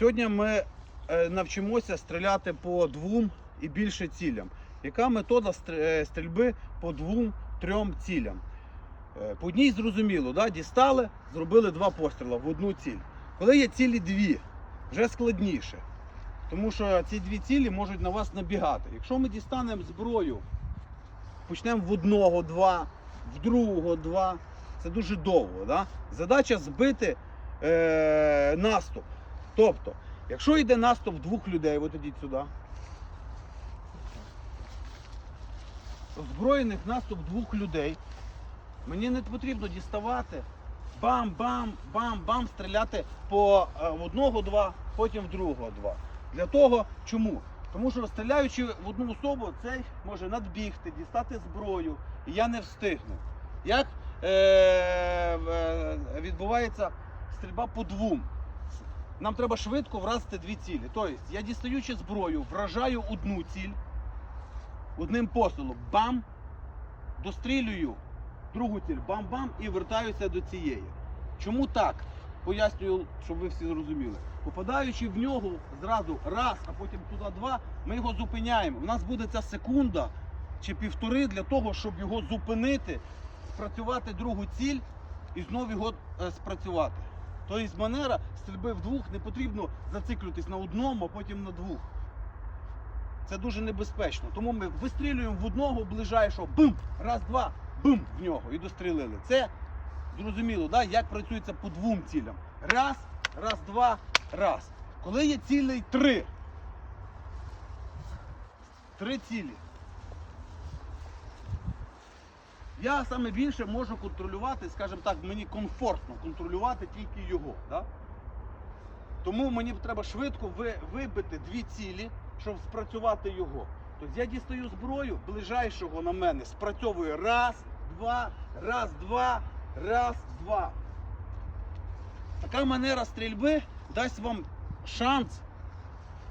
Сьогодні ми е, навчимося стріляти по двом і більше цілям. Яка метода е, стрільби по двом-трьом цілям? Е, По одній зрозуміло, да? дістали, зробили два постріли в одну ціль. Коли є цілі дві, вже складніше. Тому що ці дві цілі можуть на вас набігати. Якщо ми дістанемо зброю, почнемо в одного два, в другого два, це дуже довго. Да? Задача збити е, наступ. Тобто, якщо йде наступ двох людей, от ідіть сюди. Озброєних наступ двох людей. Мені не потрібно діставати бам-бам, бам-бам, стріляти по е, одного два, потім в другого два. Для того чому? Тому що стріляючи в одну особу, цей може надбігти, дістати зброю, і я не встигну. Як е, е, відбувається стрільба по двом? Нам треба швидко вразити дві цілі. Тобто, я дістаючи зброю, вражаю одну ціль одним пострілом. Бам! Дострілюю другу ціль, бам-бам, і вертаюся до цієї. Чому так? Пояснюю, щоб ви всі зрозуміли. Попадаючи в нього зразу раз, а потім туди два, ми його зупиняємо. У нас буде ця секунда чи півтори для того, щоб його зупинити, спрацювати другу ціль і знову його е, спрацювати. Тобто манера стрільби вдвох не потрібно зациклюватись на одному, а потім на двох. Це дуже небезпечно. Тому ми вистрілюємо в одного ближайшого, бум, раз, два, бум в нього і дострілили. Це зрозуміло, да? як працюється по двом цілям. Раз, раз, два, раз. Коли є цілей три. Три цілі. Я саме більше можу контролювати, скажімо так, мені комфортно контролювати тільки його. Да? Тому мені треба швидко вибити дві цілі, щоб спрацювати його. Тобто я дістаю зброю ближайшого на мене, спрацьовую раз, два, раз, два, раз, два. Така манера стрільби дасть вам шанс,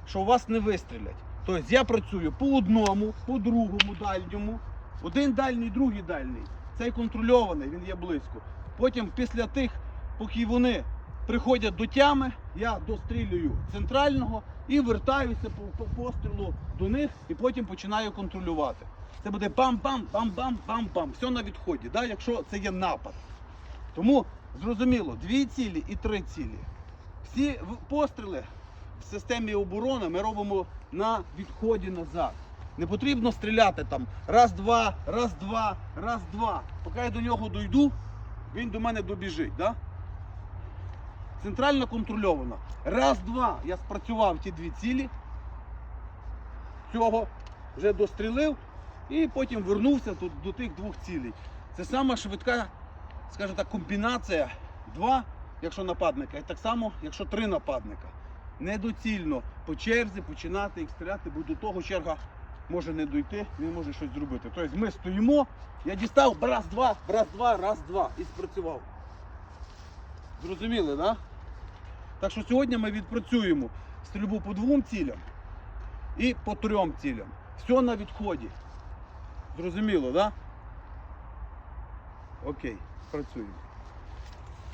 що у вас не вистрілять. Тобто я працюю по одному, по другому дальньому. Один дальній, другий дальній. Цей контрольований, він є близько. Потім після тих, поки вони приходять до тями, я дострілюю центрального і вертаюся по, по пострілу до них і потім починаю контролювати. Це буде бам-бам, бам-бам, бам-бам. Все на відході, да? якщо це є напад. Тому зрозуміло, дві цілі і три цілі. Всі постріли в системі оборони ми робимо на відході назад. Не потрібно стріляти там раз, два, раз, два, раз, два. Поки я до нього дойду, він до мене добіжить. Да? Центрально контрольовано. Раз, два. Я спрацював ті дві цілі. Цього вже дострілив і потім вернувся тут до тих двох цілей. Це сама швидка, скажімо так, комбінація. Два, якщо нападника, і так само, якщо три нападника. Недоцільно по черзі починати їх стріляти, бо до того черга може не дойти, він може щось зробити. Тобто ми стоїмо, я дістав раз, два, раз, два, раз, два і спрацював. Зрозуміли, так? Да? Так що сьогодні ми відпрацюємо стрільбу по двом цілям і по трьом цілям. Все на відході. Зрозуміло, так? Да? Окей, працюємо.